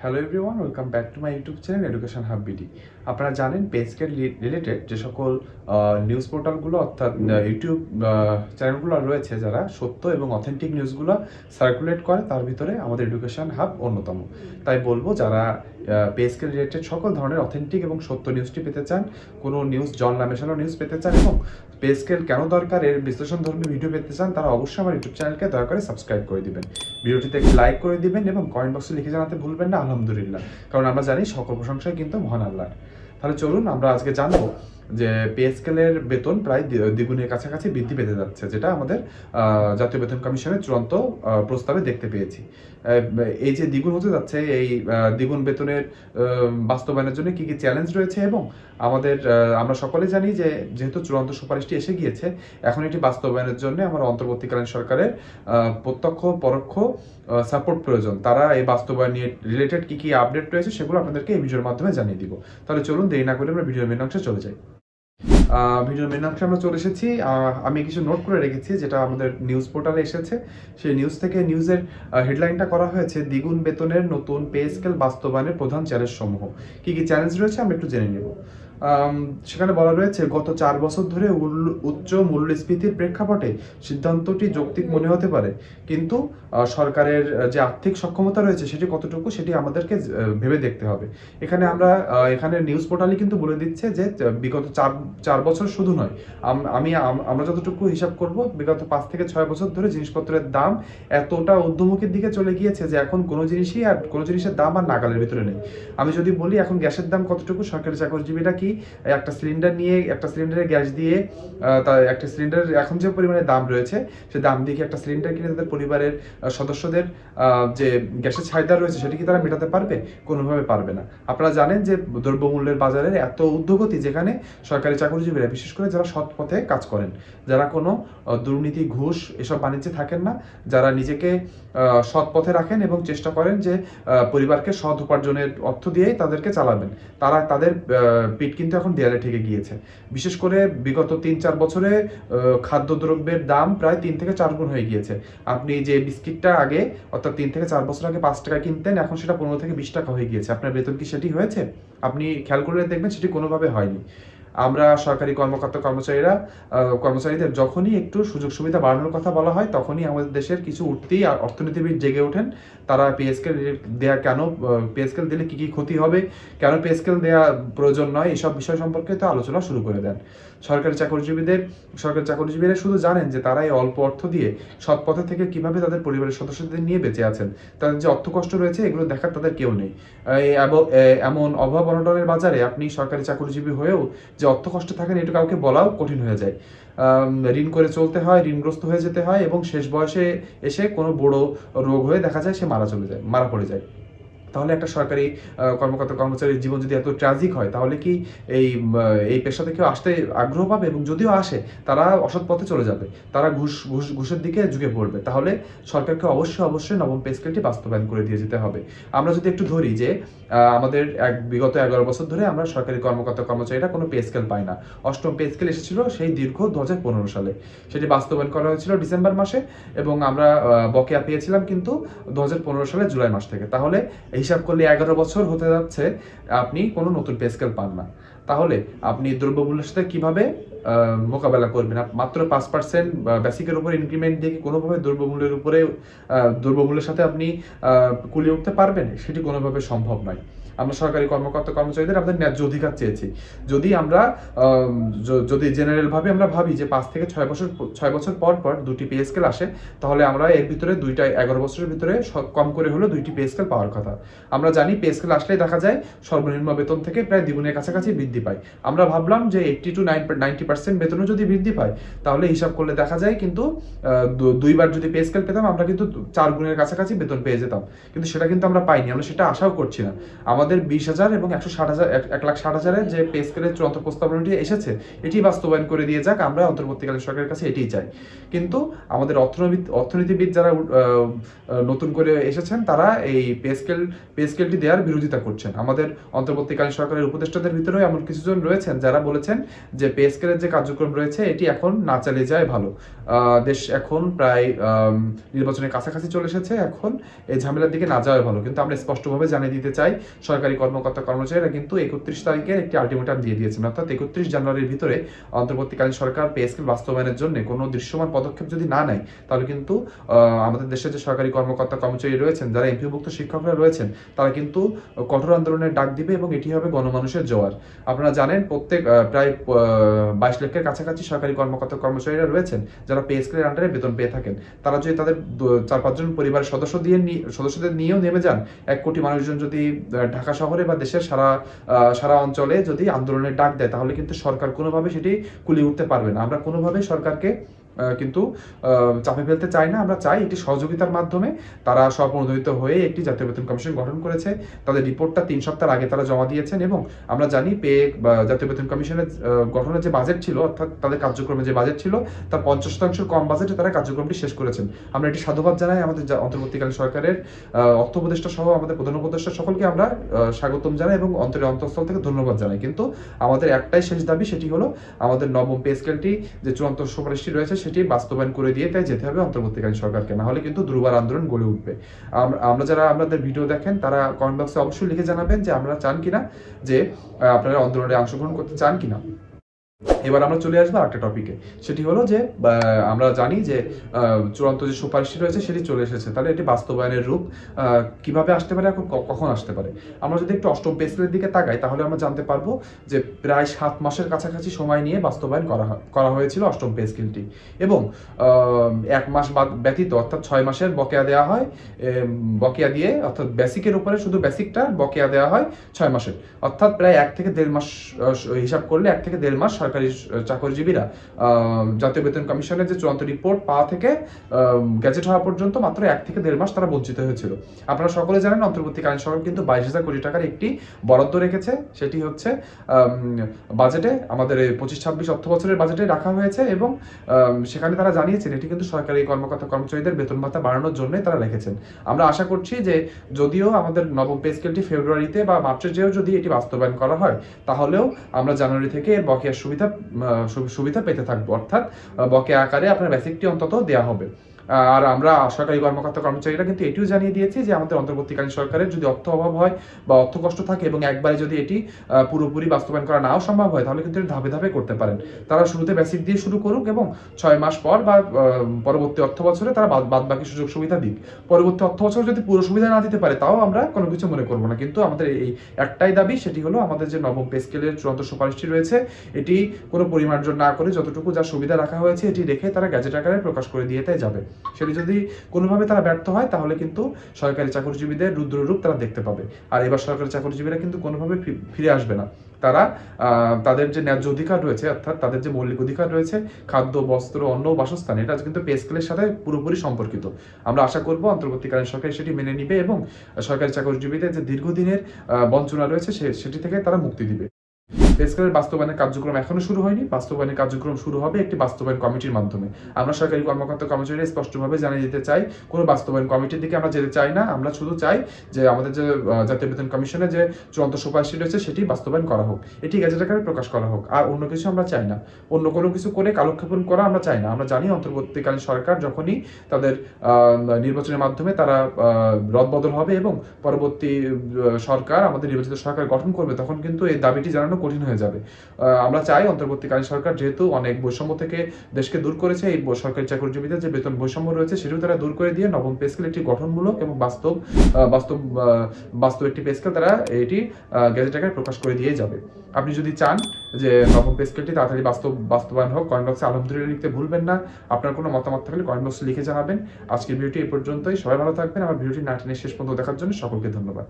Hello everyone welcome back to my YouTube channel education hub BD আপনারা জানেন পেজকের related যে সকল নিউজ পোর্টালগুলো অর্থাৎ ইউটিউব চ্যানেলগুলো রয়েছে যারা সত্য এবং অথেন্টিক নিউজগুলো সার্কুলেট করে, তার ভিতরে আমাদের এডুকেশন হাব অন্যতম। তাই বলব, যারা পেজকে রিলেটেড সকল ধরনের অথেন্টিক এবং সত্য নিউজটি পেতে চান, কোনো নিউজ জনলা মেশানো নিউজ পেতে চান এবং পে স্কেল কেন দরকার এর বিশ্লেষণ ধর্মী ভিডিও পেতে চান, তারা অবশ্যই আমার ইউটিউব চ্যানেলকে দয়া করে সাবস্ক্রাইব করে দিবেন। ভিডিওটিতে একটি লাইক করে দিবেন এবং কমেন্ট বক্সে লিখে জানাতে ভুলবেন না। আলহামদুলিল্লাহ। কারণ আমরা জানি সকল প্রশংসা কিন্তু মহান আল্লাহ তাহলে চলুন আমরা আজকে জানব যে পে বেতন প্রায় দ্বিগুণের কাছাকাছি বৃদ্ধি পেতে যাচ্ছে, যেটা আমাদের জাতীয় বেতন কমিশনের চূড়ান্ত প্রস্তাবে দেখতে পেয়েছি। এই যে দ্বিগুণ হতে যাচ্ছে, এই দ্বিগুণ বেতনের বাস্তবায়নের জন্য কি কি চ্যালেঞ্জ রয়েছে এবং আমাদের আমরা সকলে জানি যে যেহেতু চূড়ান্ত সুপারিশটি এসে গিয়েছে, এখন এটি বাস্তবায়নের জন্য আমার অন্তর্বর্তীকালীন সরকারের প্রত্যক্ষ, পরোক্ষ সাপোর্ট প্রয়োজন। তারা এই বাস্তবায়ন নিয়ে রিলেটেড কি কি আপডেট রয়েছে সেগুলো আপনাদেরকে এই ভিডিওর মাধ্যমে জানিয়ে দিব। তাহলে চলুন দেরি না করে আমরা ভিডিওর মেন অংশে চলে যাই। আহ, ভিডিওর মেন অংশে আমরা চলে এসেছি। আমি কিছু নোট করে রেখেছি যেটা আমাদের নিউজ পোর্টালে এসেছে। সেই নিউজ থেকে নিউজের হেডলাইনটা করা হয়েছে দ্বিগুণ বেতনের নতুন পে স্কেল বাস্তবায়নের প্রধান চ্যালেঞ্জ সমূহ। কী কী চ্যালেঞ্জ রয়েছে আমরা একটু জেনে নেব। সেখানে বলা রয়েছে, গত চার বছর ধরে উচ্চ মূল্যস্ফীতির প্রেক্ষাপটে সিদ্ধান্তটি যৌক্তিক মনে হতে পারে। কিন্তু সরকারের যে আর্থিক সক্ষমতা রয়েছে সেটি কতটুকু সেটি আমাদেরকে ভেবে দেখতে হবে। এখানে আমরা এখানে নিউজ পোর্টালই কিন্তু বলে দিচ্ছে যে বিগত চার চার বছর শুধু নয় আমি, আমরা যতটুকু হিসাব করব, বিগত পাঁচ থেকে ছয় বছর ধরে জিনিসপত্রের দাম এতটা ঊর্ধ্বমুখীর দিকে চলে গিয়েছে যে, এখন কোনো জিনিসই আর, কোনো জিনিসের দাম আর নাগালের ভিতরে নেই। আমি যদি বলি, এখন গ্যাসের দাম কতটুকু, সরকারি চাকরিজীবীরা কি একটা সিলিন্ডার নিয়ে, একটা সিলিন্ডারে গ্যাস দিয়ে তার একটা সিলিন্ডার এখন যে পরিমাণে দাম রয়েছে, সে দাম দিয়ে কি একটা সিলিন্ডার কিনে তাদের পরিবারের সদস্যদের যে গ্যাসের চাহিদা রয়েছে, সেটি কি তারা মেটাতে পারবে? কোনোভাবে পারবে না। আপনারা জানেন যে দ্রব্যমূল্যের বাজারে এত ঊর্ধ্বগতি যেখানে সরকারি চাকরিজীবীরা, বিশেষ করে যারা সৎ পথে কাজ করেন, যারা কোনো দুর্নীতি, ঘুষ এসব বাণিজ্যে থাকেন না, যারা নিজেকে সৎ পথে রাখেন এবং চেষ্টা করেন যে পরিবারকে সৎ উপার্জনের অর্থ দিয়েই তাদেরকে চালাবেন। তারা তাদের পিঠ কিন্তু এখন দেয়ালে ঠেকে গিয়েছে। বিশেষ করে বিগত তিন চার বছরে খাদ্যদ্রব্যের দাম প্রায় তিন থেকে চার গুণ হয়ে গিয়েছে। আপনি যে বিস্কিটটা আগে, অর্থাৎ তিন থেকে চার বছর আগে পাঁচ টাকা কিনতেন, এখন সেটা পনেরো থেকে বিশ টাকা হয়ে গিয়েছে। আপনার বেতন কি সেটি হয়েছে? আপনি খেয়াল করে দেখবেন সেটি কোনোভাবে হয়নি। আমরা সরকারি কর্মকর্তা কর্মচারীরা কর্মচারীদের যখনই একটু সুযোগ সুবিধা বাড়ানোর কথা বলা হয়, তখনই আমাদের দেশের কিছু উঠতেই অর্থনীতিবিদ জেগে ওঠেন। তারা পেস্কেল দেয়া কেন পেস্কেল দিলে কি কি ক্ষতি হবে, কেন পেস্কেল দেয়া প্রয়োজন নয়, এসব বিষয় সম্পর্কে তো আলোচনা শুরু করে দেন। সরকারি চাকরিজীবীদের, সরকারি চাকরিজীবীরা শুধু জানেন যে তারা এই অল্প অর্থ দিয়ে সৎ পথে থেকে কীভাবে তাদের পরিবারের সদস্যদের নিয়ে বেঁচে আছেন। তাদের যে অর্থ কষ্ট রয়েছে, এগুলো দেখার তাদের কেউ নেই। এমন অভাব অনটনের বাজারে আপনি সরকারি চাকরিজীবী হয়েও যে অর্থ কষ্ট থাকেন এটা কাউকে বলাও কঠিন হয়ে যায়। ঋণ করে চলতে হয়, ঋণগ্রস্ত হয়ে যেতে হয় এবং শেষ বয়সে এসে কোনো বড় রোগ হয়ে দেখা যায় সে মারা চলে যায়, মারা পড়ে যায়। তাহলে একটা সরকারি কর্মকর্তা, কর্মচারীর জীবন যদি এত ট্র্যাজিক হয়, তাহলে কি এই এই পেশা থেকে আসতে আগ্রহ পাবে? এবং যদিও আসে, তারা অসৎ পথে চলে যাবে। তারা ঘুষ ঘুষ, ঘুষের দিকে ঝুঁকে পড়বে। তাহলে সরকারকে অবশ্যই অবশ্যই নবম পে স্কেলটি বাস্তবায়ন করে দিয়ে যেতে হবে। আমরা যদি একটু ধরি যে আমাদের এক, বিগত এগারো বছর ধরে আমরা সরকারি কর্মকর্তা, কর্মচারীরা কোনো পে স্কেল পাই না। অষ্টম পে স্কেল এসেছিল সেই দীর্ঘ দু হাজার পনেরো সালে। সেটি বাস্তবায়ন করা হয়েছিল ডিসেম্বর মাসে এবং আমরা বকেয়া পেয়েছিলাম কিন্তু দু পনেরো সালে জুলাই মাস থেকে। তাহলে হিসাব করলে এগারো বছর হতে যাচ্ছে, আপনি কোনো নতুন পে স্কেল পান না। তাহলে আপনি দ্রব্যমূল্যের সাথে কীভাবে মোকাবেলা করবেন? মাত্র পাঁচ পার্সেন্ট বেসিকের উপর ইনক্রিমেন্ট দিয়ে কোনোভাবে দ্রব্যমূল্যের উপরে দ্রব্যমূল্যের সাথে আপনি কুলিয়ে উঠতে পারবেন? সেটি কোনোভাবে সম্ভব নয়। আমরা সরকারি কর্মকর্তা কর্মচারীদের আমাদের ন্যায্য অধিকার চেয়েছি। যদি আমরা যদি জেনারেল ভাবে আমরা ভাবি যে পাঁচ থেকে ছয় বছর ছয় বছর পর পর দুটি পে স্কেল আসে, তাহলে আমরা এর ভিতরে দুইটা এগারো বছরের ভিতরে কম করে হলেও দুইটি পে স্কেল পাওয়ার কথা। আমরা জানি পে স্কেল আসলেই দেখা যায় সর্বনিম্ন বেতন থেকে প্রায় দ্বিগুণের কাছাকাছি বৃদ্ধি পায়। আমরা ভাবলাম যে eighty to nine ninety percent বেতনও যদি বৃদ্ধি পায়, তাহলে হিসাব করলে দেখা যায় কিন্তু দুইবার যদি পে স্কেল পেতাম, আমরা কিন্তু চার গুণের কাছাকাছি বেতন পেয়ে যেতাম। কিন্তু সেটা কিন্তু আমরা পাইনি, আমরা সেটা আশাও করছি না। আমাদের বিশ হাজার এবং একশো ষাট হাজার, এক- লাখ ষাট হাজারের যে পে স্কেলের চূড়ান্ত প্রস্তাবনাটি এসেছে, এটি বাস্তবায়ন করে দিয়ে যাক, আমরা অন্তর্বর্তীকালীন সরকারের কাছে এটিই চাই। কিন্তু আমাদের অর্থনীতি অর্থনীতিবিদ যারা নতুন করে এসেছেন, তারা এই পে স্কেল পে স্কেলটি দেওয়ার বিরোধিতা করছেন। আমাদের অন্তর্বর্তীকালীন সরকারের উপদেষ্টাদের ভিতরেও এমন কিছুজন রয়েছেন যারা বলেছেন যে পে স্কেলের যে কার্যক্রম রয়েছে, এটি এখন না চালিয়ে যায় ভালো। দেশ এখন প্রায় নির্বাচনের কাছাকাছি চলে এসেছে, এখন এই ঝামেলার দিকে না যাওয়াই ভালো। কিন্তু আমরা স্পষ্টভাবে জানিয়ে দিতে চাই সরকারি কর্মকর্তা কর্মচারীরা কিন্তু একত্রিশ তারিখের একটি আলটিমেটাম দিয়ে দিয়েছেন। অর্থাৎ একত্রিশ জানুয়ারির ভিতরে অন্তর্বর্তীকালীন সরকার পে স্কেল বাস্তবায়নের জন্য কোনো দৃশ্যমান পদক্ষেপ যদি না নেয় তাহলে কিন্তু আমাদের দেশের যে সরকারি কর্মকর্তা কর্মচারী রয়েছেন যারা এমপিভুক্ত শিক্ষকরা রয়েছেন তারা কিন্তু কঠোর আন্দোলনের ডাক দিবে এবং এটি হবে গণমানুষের জোয়ার। আপনারা জানেন প্রত্যেক প্রায় বাইশ লক্ষের কাছাকাছি সরকারি কর্মকর্তা কর্মচারীরা রয়েছেন যারা পে স্কেলের আন্ডারে বেতন পেয়ে থাকেন। তারা যদি তাদের চার পাঁচজন পরিবারের সদস্য দিয়ে সদস্যদের নিয়েও নেমে যান এক কোটি মানুষজন যদি আহ, ঢাকা শহরে বা দেশের সারা সারা অঞ্চলে যদি আন্দোলনের ডাক দেয়, তাহলে কিন্তু সরকার কোনোভাবে সেটি কুলিয়ে উঠতে পারবে না। আমরা কোনোভাবে সরকারকে কিন্তু চাপে ফেলতে চাই না। আমরা চাই এটি সহযোগিতার মাধ্যমে তারা স্বপ্রণোদিত হয়ে একটি জাতীয় বেতন কমিশন গঠন করেছে। তাদের রিপোর্টটা তিন সপ্তাহ আগে তারা জমা দিয়েছেন এবং আমরা জানি পে জাতীয় বেতন কমিশনের গঠনের যে বাজেট ছিল, অর্থাৎ তাদের কার্যক্রমে যে বাজেট ছিল, তার পঞ্চাশ শতাংশের কম বাজেটে তারা কার্যক্রমটি শেষ করেছেন। আমরা এটি সাধুবাদ জানাই আমাদের অন্তর্বর্তীকালীন সরকারের অর্থ উপদেষ্টা সহ আমাদের প্রধান উপদেষ্টা সকলকে আমরা স্বাগতম জানাই এবং অন্তরে অন্তঃস্থল থেকে ধন্যবাদ জানাই। কিন্তু আমাদের একটাই শেষ দাবি, সেটি হলো আমাদের নবম পে স্কেলটি যে চূড়ান্ত সুপারিশটি রয়েছে সেটি বাস্তবায়ন করে দিয়ে তাই যেতে হবে অন্তর্বর্তীকালীন সরকারকে। না হলে কিন্তু দুর্বার আন্দোলন গড়ে উঠবে। আমরা যারা আপনাদের ভিডিও দেখেন, তারা কমেন্ট বক্সে অবশ্যই লিখে জানাবেন যে আমরা চান কিনা, যে আপনারা আন্দোলনে অংশগ্রহণ করতে চান কিনা। এবার আমরা চলে আসব আরেকটা টপিকে সেটি হলো যে আমরা জানি যে চূড়ান্ত যে সুপারিশটি রয়েছে সেটি চলে এসেছে। তাহলে এটি বাস্তবায়নের রূপ কীভাবে আসতে পারে এখন কখন আসতে পারে? আমরা যদি একটু অষ্টম পেসেলের দিকে তাকাই, তাহলে আমরা জানতে পারব যে, প্রায় সাত মাসের কাছাকাছি সময় নিয়ে বাস্তবায়ন করা করা হয়েছিল অষ্টম পে স্কেলটি। এবং এক মাস বাদ, ব্যতীত, অর্থাৎ ছয় মাসের বকেয়া দেওয়া হয় বকেয়া দিয়ে, অর্থাৎ বেসিকের উপরে শুধু বেসিকটা বকেয়া দেওয়া হয় ছয় মাসের। অর্থাৎ প্রায় এক থেকে দেড় মাস হিসাব করলে এক থেকে দেড় মাস সরকারি চাকরিজীবীরা। জাতীয় বেতন কমিশনের যে চূড়ান্ত রিপোর্ট পাওয়া থেকে গ্যাজেট হওয়া পর্যন্ত মাত্র এক থেকে দেড় মাস তারা বঞ্চিত হয়েছিল। আপনারা সকলে জানেন, অন্তর্বর্তীকালীন সরকার কিন্তু বাইশ হাজার কোটি টাকার একটি বরাদ্দ রেখেছে। সেটি হচ্ছে বাজেটে আমাদের পঁচিশ ছাব্বিশ অর্থ বছরের বাজেটে রাখা হয়েছে এবং সেখানে তারা জানিয়েছেন, এটি কিন্তু সরকারি কর্মকর্তা কর্মচারীদের বেতন ভাতা বাড়ানোর জন্যই তারা রেখেছেন। আমরা আশা করছি যে, যদিও আমাদের নবম পে স্কেলটি ফেব্রুয়ারিতে বা মার্চে যেও যদি এটি বাস্তবায়ন করা হয়, তাহলেও আমরা জানুয়ারি থেকে এর বকেয়ার সুবিধা উম, আহ, সু- সুবিধা পেতে থাকব। অর্থাৎ বকে বকেয়া আকারে আপনার বেসিকটি অন্তত দেওয়া হবে। আর আমরা সরকারি কর্মকর্তা কর্মচারীরা কিন্তু এটিও জানিয়ে দিয়েছি যে আমাদের অন্তর্বর্তীকালীন সরকারের যদি অর্থ অভাব হয় বা অর্থ কষ্ট থাকে এবং একবারে যদি এটি পুরোপুরি বাস্তবায়ন করা নাও সম্ভব হয়, তাহলে কিন্তু ধাপে ধাপে করতে পারেন। তারা শুরুতে বেসিক দিয়ে শুরু করুক এবং ছয় মাস পর বা পরবর্তী অর্থ বছরে তারা বাদ বাকি সুযোগ সুবিধা দিক। পরবর্তী অর্থ বছরে যদি পুরো সুবিধা না দিতে পারে, তাও আমরা কোনো কিছু মনে করব না। কিন্তু আমাদের এই একটাই দাবি, সেটি হলো আমাদের যে নবম পে স্কেলের চূড়ান্ত সুপারিশটি রয়েছে, এটি কোনো পরিমার্জন না করে যতটুকু যা সুবিধা রাখা হয়েছে, এটি রেখে তারা গ্যাজেট আকারে প্রকাশ করে দিয়ে যাবে। সেটি যদি কোনোভাবে তারা ব্যর্থ হয়, তাহলে কিন্তু সরকারি চাকরিজীবীদের রুদ্ররূপ তারা দেখতে পাবে। আর এবার সরকারি চাকরিজীবীরা কিন্তু কোনোভাবে ফিরে আসবে না। তারা তাদের যে ন্যায্য অধিকার রয়েছে, অর্থাৎ তাদের যে মৌলিক অধিকার রয়েছে, খাদ্য, বস্ত্র, অন্ন, বাসস্থান, এটা কিন্তু পে স্কেলের সাথে পুরোপুরি সম্পর্কিত। আমরা আশা করব অন্তর্বর্তীকালীন সরকার সেটি মেনে নিবে এবং সরকারি চাকরিজীবীদের যে দীর্ঘদিনের বঞ্চনা রয়েছে সেটি থেকে তারা মুক্তি দিবে। স্কেলের বাস্তবায়নের কার্যক্রম এখনও শুরু হয়নি। বাস্তবায়নের কার্যক্রম শুরু হবে একটি বাস্তবায়ন কমিটির মাধ্যমে। আমরা সরকারি কর্মকর্তা কর্মচারীরা স্পষ্টভাবে জানিয়ে দিতে চাই, কোনো বাস্তবায়ন কমিটির দিকে আমরা যেতে চাই না। আমরা শুধু চাই যে আমাদের যে জাতীয় বেতন কমিশনের যে চূড়ান্ত সুপারিশটি রয়েছে, সেটি বাস্তবায়ন করা হোক। এটি গ্যাজেট আকারে প্রকাশ করা হোক। আর অন্য কিছু আমরা চাই না। অন্য কোনো কিছু করে কালক্ষেপণ করা আমরা চাই না। আমরা জানি অন্তর্বর্তীকালীন সরকার যখনই তাদের নির্বাচনের মাধ্যমে তারা রদবদল হবে এবং পরবর্তী সরকার, আমাদের নির্বাচিত সরকার গঠন করবে, তখন কিন্তু এই দাবিটি জানানো কঠিন হয়ে যাবে। আমরা চাই অন্তর্বর্তীকালীন সরকার যেহেতু অনেক বৈষম্য থেকে দেশকে দূর করেছে, এই সরকারি চাকরিজীবীদের যে বেতন বৈষম্য রয়েছে সেটিও তারা দূর করে দিয়ে নবম পে স্কেল একটি গঠনমূলক এবং বাস্তব বাস্তব বাস্তব একটি পে স্কেল তারা এটি গ্যাজেট আকারে প্রকাশ করে দিয়ে যাবে। আপনি যদি চান যে নবম পে স্কেলটি তাড়াতাড়ি বাস্তব, বাস্তবায়ন হোক কয়েন বক্সে আলহামদুলিল্লাহ লিখতে ভুলবেন না। আপনার কোনো মতামত থাকলে কয়েন বক্সে লিখে জানাবেন। আজকের ভিডিওটি এই পর্যন্তই। সবাই ভালো থাকবেন। আমার ভিডিওটি না টেনে শেষ পর্যন্ত দেখার জন্য সকলকে ধন্যবাদ।